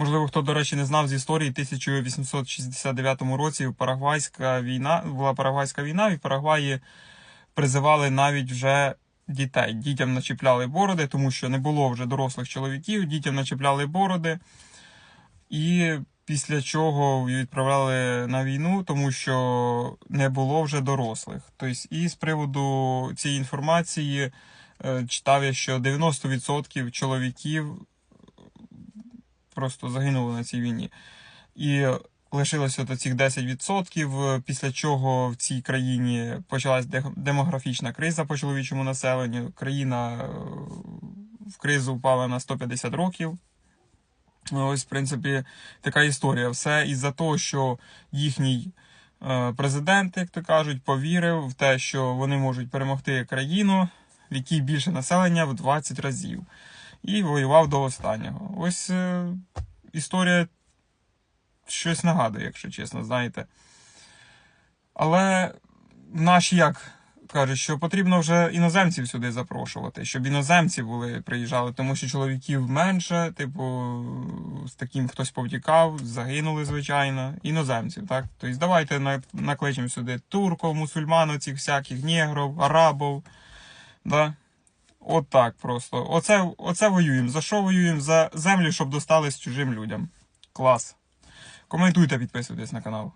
Можливо, хто, до речі, не знав з історії, в 1869 році Парагвайська війна була Парагвайська війна, і в Парагваї призивали навіть вже дітей. Дітям начіпляли бороди, тому що не було вже дорослих чоловіків, дітям начіпляли бороди. І після чого відправляли на війну, тому що не було вже дорослих. Тобто, і з приводу цієї інформації е, читав я, що 90% чоловіків просто загинули на цій війні. І лишилося от цих 10%, після чого в цій країні почалась демографічна криза по чоловічому населенню. Країна е, в кризу впала на 150 років. Ось, в принципі, така історія. Все із-за того, що їхній е, президент, як то кажуть, повірив в те, що вони можуть перемогти країну, в якій більше населення в 20 разів, і воював до останнього. Ось е, історія щось нагадує, якщо чесно, знаєте. Але наші як кажуть, що потрібно вже іноземців сюди запрошувати, щоб іноземці були, приїжджали, тому що чоловіків менше, типу, з таким хтось повтікав, загинули, звичайно, іноземців, так? Тобто давайте накличемо сюди турків, мусульман, оцих всяких, негрів, арабів. Да? От так просто. Оце, оце воюємо. За що воюємо? За землю, щоб достались чужим людям. Клас. Коментуйте, підписуйтесь на канал.